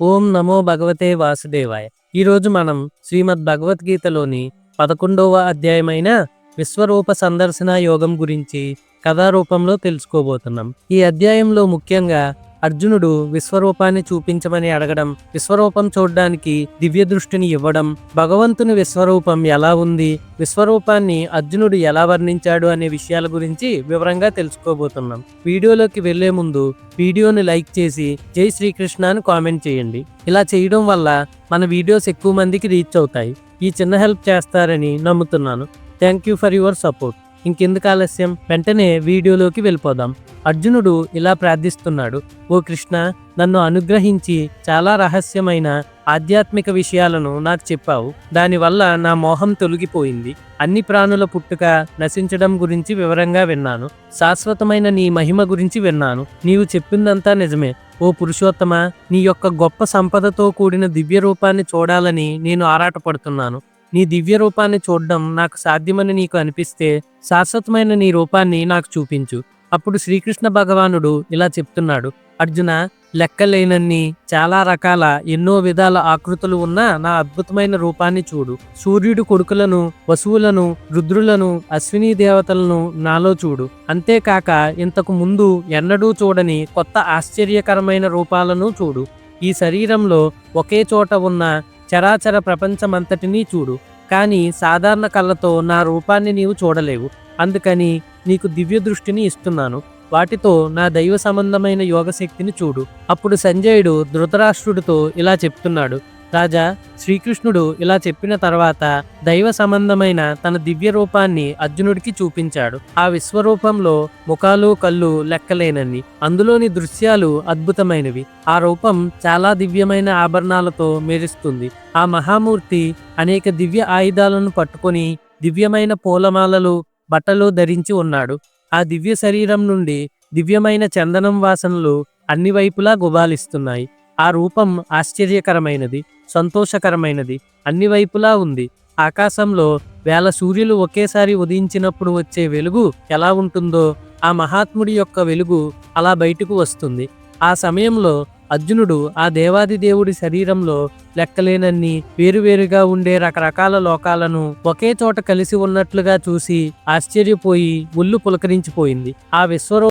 ఓం నమో భగవతే వాసుదేవాయ. ఈరోజు మనం శ్రీమద్ భగవద్గీతలోని పదకొండవ అధ్యాయమైన విశ్వరూప సందర్శన యోగం గురించి కథారూపంలో తెలుసుకోబోతున్నాం. ఈ అధ్యాయంలో ముఖ్యంగా అర్జునుడు విశ్వరూపాన్ని చూపించమని అడగడం విశ్వరూపం చూడడానికి దివ్య దృష్టిని ఇవ్వడం భగవంతుని విశ్వరూపం ఎలా ఉంది విశ్వరూపాన్ని అర్జునుడు ఎలా వర్ణించాడు అనే విషయాల గురించి వివరంగా తెలుసుకోబోతున్నాం. వీడియోలోకి వెళ్ళే ముందు వీడియోని లైక్ చేసి జై శ్రీకృష్ణ అని కామెంట్ చేయండి. ఇలా చేయడం వల్ల మన వీడియోస్ ఎక్కువ మందికి రీచ్ అవుతాయి. ఈ చిన్న హెల్ప్ చేస్తారని నమ్ముతున్నాను. Thank you for your support. ఇంకెందుకు ఆలస్యం? వెంటనే వీడియోలోకి వెళ్ళిపోదాం. అర్జునుడు ఇలా ప్రార్థిస్తున్నాడు ఓ కృష్ణ నన్ను అనుగ్రహించి చాలా రహస్యమైన ఆధ్యాత్మిక విషయాలను నాకు చెప్పావు. దానివల్ల నా మోహం తొలగిపోయింది. అన్ని ప్రాణుల పుట్టుక నశించడం గురించి వివరంగా విన్నాను. శాశ్వతమైన నీ మహిమ గురించి విన్నాను. నీవు చెప్పిందంతా నిజమే. ఓ పురుషోత్తమ నీ యొక్క గొప్ప సంపదతో కూడిన దివ్య రూపాన్ని చూడాలని నేను ఆరాటపడుతున్నాను. నీ దివ్య రూపాన్ని చూడడం నాకు సాధ్యమని నీకు అనిపిస్తే శాశ్వతమైన నీ రూపాన్ని నాకు చూపించు. అప్పుడు శ్రీకృష్ణ భగవానుడు ఇలా చెప్తున్నాడు. అర్జున లెక్కలేనన్ని చాలా రకాల ఎన్నో విధాల ఆకృతులు ఉన్న నా అద్భుతమైన రూపాన్ని చూడు. సూర్యుడు కొడుకులను వసువులను రుద్రులను అశ్విని దేవతలను నాలో చూడు. అంతేకాక ఇంతకు ముందు ఎన్నడూ చూడని కొత్త ఆశ్చర్యకరమైన రూపాలను చూడు. ఈ శరీరంలో ఒకే చోట ఉన్న చరాచర ప్రపంచమంతటినీ చూడు. కానీ సాధారణ కళ్ళతో నా రూపాన్ని నీవు చూడలేవు. అందుకని నీకు దివ్య దృష్టిని ఇస్తున్నాను. వాటితో నా దైవ సంబంధమైన యోగశక్తిని చూడు. అప్పుడు సంజయుడు ధృతరాష్ట్రుడితో ఇలా చెప్తున్నాడు. రాజా శ్రీకృష్ణుడు ఇలా చెప్పిన తర్వాత దైవ సంబంధమైన తన దివ్య రూపాన్ని అర్జునుడికి చూపించాడు. ఆ విశ్వరూపంలో ముఖాలు కళ్ళు లెక్కలేనని అందులోని దృశ్యాలు అద్భుతమైనవి. ఆ రూపం చాలా దివ్యమైన ఆభరణాలతో మెరుస్తుంది. ఆ మహామూర్తి అనేక దివ్య ఆయుధాలను పట్టుకొని దివ్యమైన పూలమాలలు బట్టలు ధరించి ఉన్నాడు. ఆ దివ్య శరీరం నుండి దివ్యమైన చందనం వాసనలు అన్ని వైపులా గుబాలిస్తున్నాయి. ఆ రూపం ఆశ్చర్యకరమైనది సంతోషకరమైనది అన్ని వైపులా ఉంది. ఆకాశంలో వేల సూర్యులు ఒకేసారి ఉదయించినప్పుడు వచ్చే వెలుగు ఎలా ఉంటుందో ఆ మహాత్ముడి యొక్క వెలుగు అలా బయటకు వస్తుంది. ఆ సమయంలో అర్జునుడు ఆ దేవాది దేవుడి శరీరంలో లెక్కలేనన్ని వేరువేరుగా ఉండే రకరకాల లోకాలను ఒకే చోట కలిసి ఉన్నట్లుగా చూసి ఆశ్చర్యపోయి ఒళ్ళు పులకరించిపోయింది. ఆ విశ్వరూ